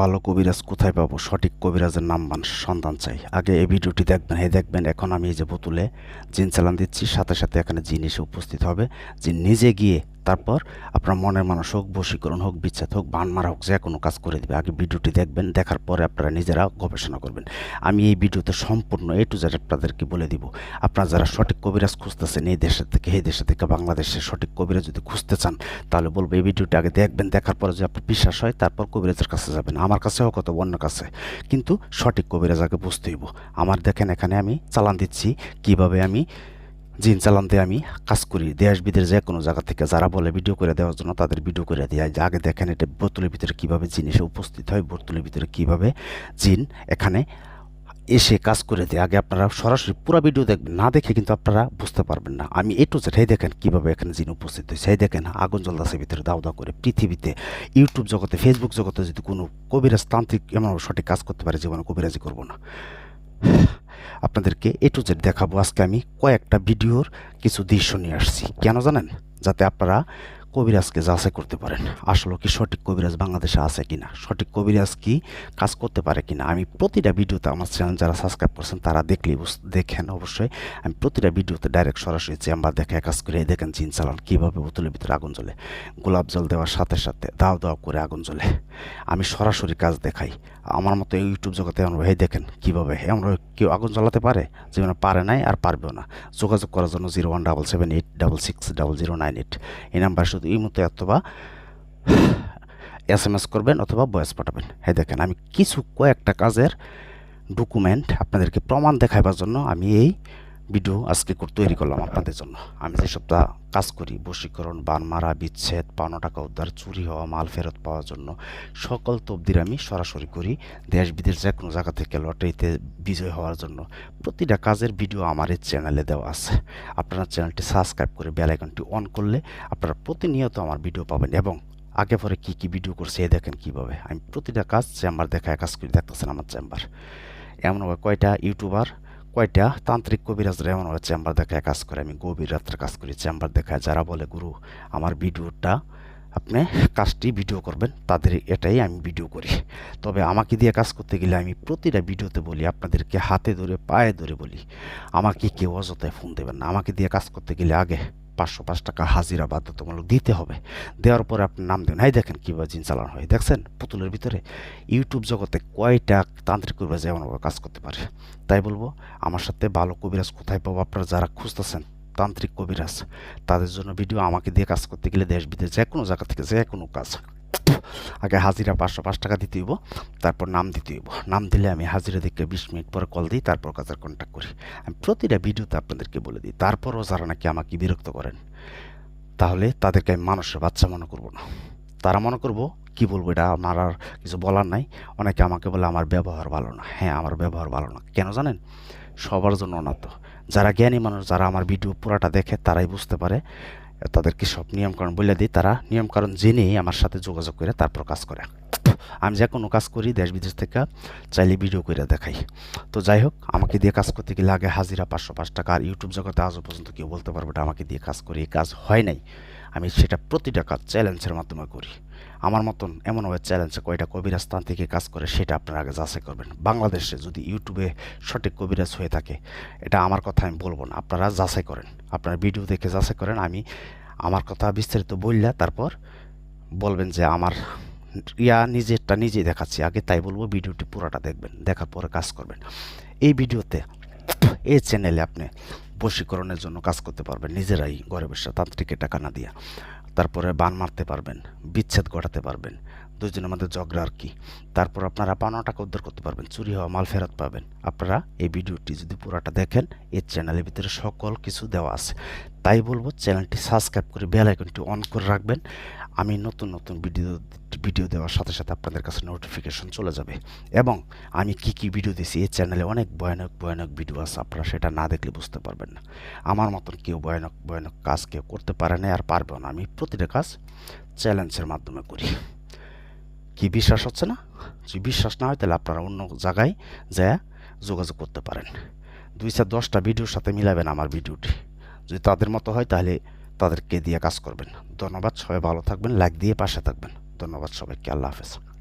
ভালো কবিরাজ কোথায় পাবো? সঠিক কবিরাজের নাম মান সন্ধান চাই। আগে এই ভিডিওটি দেখবেন, হে দেখবেন, এখন আমি এই যে বোতলে জিন চালান দিচ্ছি, সাথে সাথে এখানে জিন এসে উপস্থিত হবে। জিন নিজে গিয়ে, তারপর আপনার মনের মানুষ হোক, বশীকরণ হোক, বিচ্ছেদ হোক বানমারা হোক, যে কোনো কাজ করে দেবে। আগে ভিডিওটি দেখবেন, দেখার পরে আপনারা নিজেরা গবেষণা করবেন। আমি এই ভিডিওতে সম্পূর্ণ এ টু জেড আপনাদেরকে বলে দিব। আপনারা যারা সঠিক কবিরাজ খুঁজতেছেন, এই দেশের থেকে এই দেশে থেকে বাংলাদেশের সঠিক কবিরাজ যদি খুঁজতে চান, তাহলে বলব এই ভিডিওটি আগে দেখবেন, দেখার পরে যদি আপনার বিশ্বাস হয়, তারপর কবিরাজের কাছে যাবেন। আমার কাছে হোক অথবা অন্য কাছে কিন্তু সঠিক কবিরাজাকে বুঝতে হইব। আমার দেখেন, এখানে আমি চালান দিচ্ছি। কীভাবে আমি জিন চালান দিয়ে আমি কাজ করি। দেশ বিদেশ যে কোনো জায়গা থেকে যারা বলে ভিডিও করে দেওয়ার জন্য তাদের ভিডিও করে দেওয়া যায় আগে দেখেন এটা বোতলের ভিতরে কীভাবে জিন এসে উপস্থিত হয়, বোতলের ভিতরে কীভাবে জিন এখানে এসে কাজ করে দেয় আগে আপনারা সরাসরি পুরো ভিডিও দেখবেন। না দেখে কিন্তু আপনারা বুঝতে পারবেন না। আমি এটু যেটাই দেখেন কীভাবে এখানে যিনি উপস্থিত হয়েছে, এই দেখেন আগুন জ্বলদাসের ভিতরে দাও দাও করে পৃথিবীতে ইউটিউব জগতে ফেসবুক জগতে যদি কোনো কবিরাজ তান্ত্রিক এমন সঠিক কাজ করতে পারে, জীবনে কবিরাজি করব না। আপনাদেরকে এ টু জেড দেখাবো। আজকে আমি কয়েকটা ভিডিওর কিছু দৃশ্য নিয়ে আসছি। কেন জানেন? যাতে আপনারা কবিরাজকে যাচাই করতে পারেন। আসলে কি সঠিক কবিরাজ বাংলাদেশে আছে কিনা? সঠিক কবিরাজ কি কাজ করতে পারে কিনা? আমি প্রতিটা ভিডিওতে আমার চ্যানেল যারা সাবস্ক্রাইব করছেন তারা দেখলেই দেখেন অবশ্যই। আমি প্রতিটা ভিডিওতে ডাইরেক্ট সরাসরি চেম্বার দেখে কাজ করে দেখেন চিন চালান, কীভাবে বোতলের ভিতরে আগুন জ্বলে। গোলাপ জল দেওয়ার সাথে সাথে দাও দাও করে আগুন জ্বলে। আমি সরাসরি কাজ দেখাই। আমার মতো ইউটিউব জগতে এমন ভাই দেখেন কীভাবে? এমন কেউ আগুন জ্বালাতে পারে? জীবনে পারে নাই আর পারবেও না। যোগাযোগ করার জন্য zero one double seven eight double six double zero nine eight এই নাম্বার শুধু এই মতো অথবা এস এম এস করবেন অথবা বয়স পাঠাবেন। হ্যাঁ দেখেন, আমি কিছু কয়েকটা কাজের ডকুমেন্ট আপনাদেরকে প্রমাণ দেখাইবার জন্য আমি এই ভিডিও আজকে তৈরি করলাম আপনাদের জন্য। আমি যেসব তা কাজ করি, বশীকরণ, বান মারা, বিচ্ছেদ, পাওনা টাকা উদ্ধার, চুরি হওয়া, মাল ফেরত পাওয়ার জন্য সকল তবদির আমি সরাসরি করি দেশ, বিদেশ যে কোনো জায়গা থেকে লটারিতে বিজয় হওয়ার জন্য। প্রতিটা কাজের ভিডিও আমার এই চ্যানেলে দেওয়া আছে। আপনারা চ্যানেলটি সাবস্ক্রাইব করে বেল আইকনটি অন করলে আপনারা প্রতিনিয়ত আমার ভিডিও পাবেন এবং আগে পরে কী কী ভিডিও করছে এই দেখেন কীভাবে। আমি প্রতিটা কাজ চেম্বার দেখায় কাজ করি, দেখতেছেন আমার চেম্বার। এমনভাবে কয়টা ইউটিউবার কয়টা? তান্ত্রিক কবিরাজরা এমনভাবে চেম্বার দেখায় কাজ করে, আমি গভীর রাত্রে কাজ করি, চেম্বার দেখায়। যারা বলে, গুরু, আমার ভিডিওটা আপনি কাজটি ভিডিও করবেন, তাদের এটাই আমি ভিডিও করি। তবে আমাকে দিয়ে কাজ করতে গেলে আমি প্রতিটা ভিডিওতে বলি, আপনাদেরকে হাতে ধরে, পায়ে ধরে বলি। আমাকে কেউ অযথায় ফোন দেবেন না। আমাকে দিয়ে কাজ করতে গেলে আগে পাঁচশো পাঁচ টাকা হাজিরা বাধ্যতামূলক দিতে হবে। দেওয়ার পরে আপনি নাম দেন। এই দেখেন কীভাবে জিন চালানো হয়। দেখছেন? পুতুলের ভিতরে ইউটিউব জগতে কয়টা তান্ত্রিক কবিরাজ এমনভাবে কাজ করতে পারে। তাই বলব, আমার সাথে ভালো কবিরাজ কোথায় পাবো আপনারা যারা খুঁজতেছেন? তান্ত্রিক কবিরাজ। তাদের জন্য ভিডিও আমাকে দিয়ে কাজ করতে গেলে দেশ বিদেশ যে কোনো জায়গা থেকে যে কোনো কাজ। আগে হাজিরা পাঁচশো, পাঁচ টাকা দিতে হইব, তারপর নাম দিতে হইব। নাম দিলে আমি হাজিরা দেখে বিশ মিনিট পরে কল দিই, তারপর কাজের কন্ট্যাক্ট করি। আমি প্রতিটা ভিডিওতে আপনাদেরকে বলে দিই, তারপরও যারা নাকি আমাকে বিরক্ত করেন, তাহলে তাদেরকে আমি মানুষের বাচ্চা মনে করব না। তারা মনে করব, কি বলব এটা? আমার আর কিছু বলার নাই। অনেকে আমাকে বলে, আমার ব্যবহার ভালো না। হ্যাঁ আমার ব্যবহার ভালো না। কেন জানেন? সবার জন্য না তো। যারা জ্ঞানী মানুষ, যারা আমার ভিডিও পুরাটা দেখে, তারাই বুঝতে পারে তাদেরকে সব নিয়মকানুন বলে দিই, তারা নিয়মকানুন জেনে আমার সাথে যোগাযোগ করে তারপর কাজ করে। আমি যে কোনো কাজ করি, দেশ বিদেশ থেকে চাইলে ভিডিও করে দেখাই। তো যাই হোক, আমাকে দিয়ে কাজ করতে গেলে আগে হাজিরা পাঁচশো পাঁচ টাকা, আর ইউটিউব জগতে আজও পর্যন্ত কেউ বলতে পারব না, আমাকে দিয়ে কাজ করে কাজ হয় নাই। আমি সেটা প্রতিটা কাজ চ্যালেঞ্জের মাধ্যমে করি। আমার মতন এমনভাবে চ্যালেঞ্জে কয়টা কবিরাজ থেকে কাজ করে, সেটা আপনারা আগে যাচাই করবেন। বাংলাদেশে যদি ইউটিউবে সঠিক কবিরাজ হয়ে থাকে, এটা আমার কথা আমি বলব না, আপনারা যাচাই করেন। আপনারা ভিডিও দেখে যাচাই করেন, আমি আমার কথা বিস্তারিত বললে তারপর বলবেন যে আমার ইয়া নিজেরটা নিজেই দেখাচ্ছি। আগে তাই বলব, ভিডিওটি পুরোটা দেখবেন, দেখার পরে কাজ করবেন। এই ভিডিওতে এই চ্যানেলে আপনি বশীকরণের জন্য কাজ করতে পারবেন। নিজেরাই ঘরে বসে তান্ত্রিকের টাকা না দিয়া। তারপরে বান মারতে পারবেন, বিচ্ছেদ ঘটাতে পারবেন। দুজনের মধ্যে ঝগড়া আর কি। তারপর আপনারা পাওনা টাকা উদ্ধার করতে পারবেন, চুরি হওয়া মাল ফেরত পাবেন। আপনারা এই ভিডিওটি যদি পুরাটা দেখেন, এই চ্যানেলের ভিতরে সকল কিছু দেওয়া আছে। তাই বলব, চ্যানেলটি সাবস্ক্রাইব করে বেল আইকনটি অন করে রাখবেন। আমি নতুন নতুন ভিডিও ভিডিও দেওয়ার সাথে সাথে আপনাদের কাছে নোটিফিকেশন চলে যাবে। এবং আমি কি কি ভিডিও দিছি এই চ্যানেলে অনেক ভয়ানক ভয়ানক ভিডিও আছে। আপনারা সেটা না দেখলে বুঝতে পারবেন না। আমার মতন কেউ ভয়ানক ভয়ানক কাজ কেউ করতে পারে না আর পারবেও না। আমি প্রতিটা কাজ চ্যালেঞ্জের মাধ্যমে করি। কি বিশ্বাস হচ্ছে না? যদি বিশ্বাস না হয়, তাহলে আপনারা অন্য জায়গায় যা যোগাযোগ করতে পারেন। দুই চার দশটা ভিডিওর সাথে মিলাবেন আমার ভিডিওটি। যদি তাদের মতো হয়, তাহলে তাদেরকে দিয়ে কাজ করবেন। ধন্যবাদ, সবাই ভালো থাকবেন, লাইক দিয়ে পাশে থাকবেন। ধন্যবাদ সবাইকে, আল্লাহ হাফেজ।